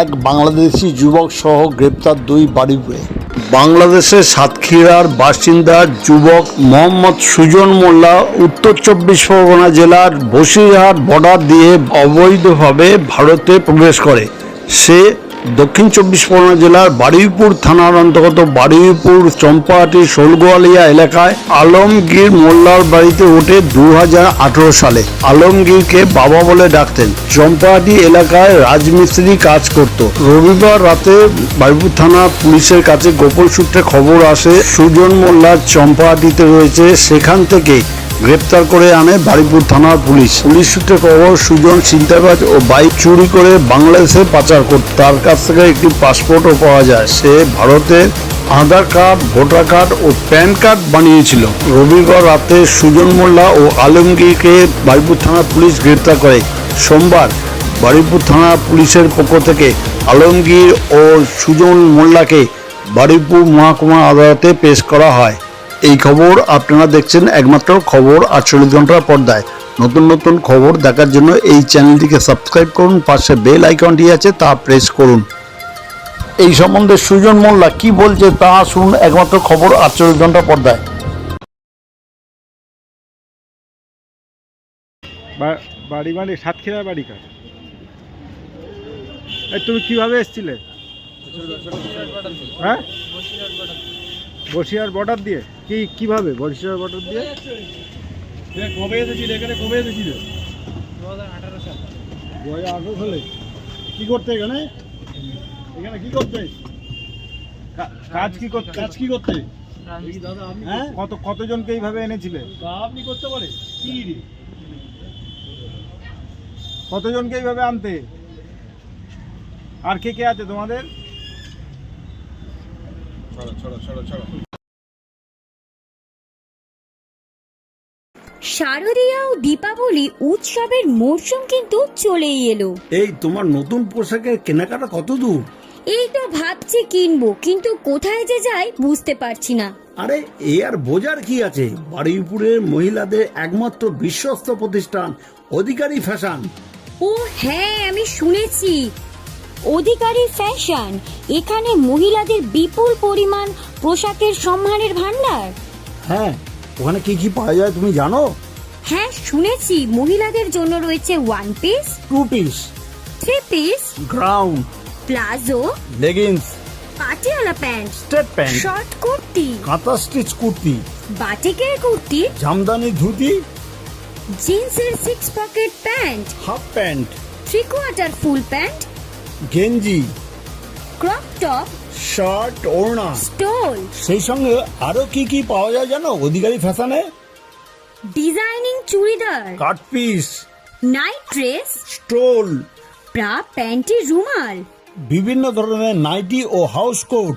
এক বাংলাদেশি যুবক সহ গ্রেপ্তার দুই বাড়িপুরে বাংলাদেশের সাতক্ষীরার বাসিন্দা যুবক মোহাম্মদ সুজন মোল্লা উত্তর চব্বিশ পরগনা জেলার বসিরহাট বর্ডার দিয়ে অবৈধভাবে ভারতে প্রবেশ করে। সে দক্ষিণ চব্বিশ পরগনা জেলার বারুইপুর থানার অন্তর্গত বারুইপুর চম্পাহাটি শোলগোয়ালিয়া এলাকায় আলমগীর মোল্লার বাড়িতে ওঠে দু হাজার আঠেরো সালে। আলমগীরকে বাবা বলে ডাকতেন। চম্পাহাটি এলাকায় রাজমিস্ত্রি কাজ করত। রবিবার রাতে বারুইপুর থানা পুলিশের কাছে গোপন সূত্রে খবর আসে, সুজন মোল্লার চম্পাহাটিতে রয়েছে। সেখান থেকে গ্রেপ্তার করে আনে বারুইপুর থানার পুলিশ। পুলিশ সূত্রে খবর, সুজন ছিনতাইবাজ ও বাইক চুরি করে বাংলাদেশে পাচার করত। তার কাছ থেকে একটি পাসপোর্টও পাওয়া যায়। সে ভারতের আধার কার্ড, ভোটার কার্ড ও প্যান কার্ড বানিয়েছিল। রবিবার রাতে সুজন মোল্লা ও আলমগীরকে বারুইপুর থানার পুলিশ গ্রেপ্তার করে। সোমবার বারুইপুর থানা পুলিশের পক্ষ থেকে আলমগীর ও সুজন মোল্লাকে বারুইপুর মহকুমা আদালতে পেশ করা হয়। এই খবর আপনারা দেখছেন একমাত্র খবর আটচল্লিশ ঘণ্টার পর্দায়। নতুন নতুন খবর দেখার জন্য এই চ্যানেলটিকে সাবস্ক্রাইব করুন, পাশে বেল আইকনটি আছে তা প্রেস করুন। এই সম্বন্ধে সুজন মোল্লা কি বলছে তা শুনুন একমাত্র খবর আটচল্লিশ ঘণ্টা পর্দায়। বাড়ি মানে সাতক্ষীরার বাড়ি কার? তুমি কীভাবে এসছিলে? হ্যাঁ? বসিয়ার বর্ডার দিয়ে? কি কীভাবে? বসিয়ার বর্ডার দিয়ে? কবে এসেছিল? এখানে কবে এসেছিল? বয়ে আগে হলে কি করতে এখানে? এখানে কি করতে? কাজ কি করতে? কাজ কি করতে? হ্যাঁ? কত কতজনকে এইভাবে এনেছিলে? আপনি করতে পারে। কি? কতজনকে এইভাবে আনতে? আর কে কে আছে তোমাদের? শারদীয়া ও দীপাবলি উৎসবের মরশুম কিন্তু চলেই এলো। এই তোমার নতুন পোশাকের কেনাকাটা কত দূর? এই তো ভাবছি কিনবো কিন্তু কোথায় যে যাই বুঝতে পারছি না। আরে এ আর বোঝার কি আছে? বারুইপুরের মহিলাদের একমাত্র বিশ্বস্ত প্রতিষ্ঠান অধিকারী ফ্যাশন। ও হ্যাঁ আমি শুনেছি। অধিকারী ফ্যাশন এখানে মহিলাদের বিপুল পরিমাণ পোশাকের সম্মানের ভান্ডার হ্যাঁ ওখানে কি কি পাওয়া যায় তুমি জানো? হ্যাঁ শুনেছি মহিলাদের জন্য রয়েছে one piece two piece three piece ground palazzo leggings Patiala pant state pant short kurti kantha stitch kurti বাটিকের কুর্তি জামদানি ধুতি জিন্সের six pocket pant half pant three quarter full pant গেঞ্জি ক্রপ টপ শার্ট ওড়না। স্টোল। সেই সঙ্গে আরও কি কি পাওয়া যায় জানো? অধিকারী ফ্যাশনে? Designing churidar. Cut piece. Night dress. Stole. Bra panty রুমাল। বিভিন্ন ধরনের নাইটি ও হাউস কোট।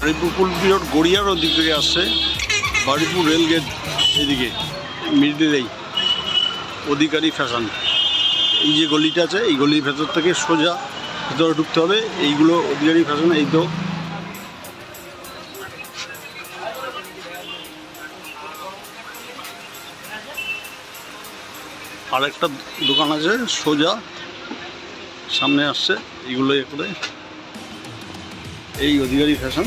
বাড়িপুর বিরট গড়িয়ার ওদিক থেকে আসছে বাড়িপুর রেলগেট এদিকে, মিডিলেই, অধিকারী ফ্যাশন। এই যে গলিটা আছে, এই গলির ভেতর থেকে সোজা ভেতরে ঢুকতে হবে, এইগুলো অধিকারী ফ্যাশন, এই তো। আর একটা দোকান আছে, সোজা, সামনে আসছে, এইগুলো এ করে। এই অধিকারী ফ্যাশন।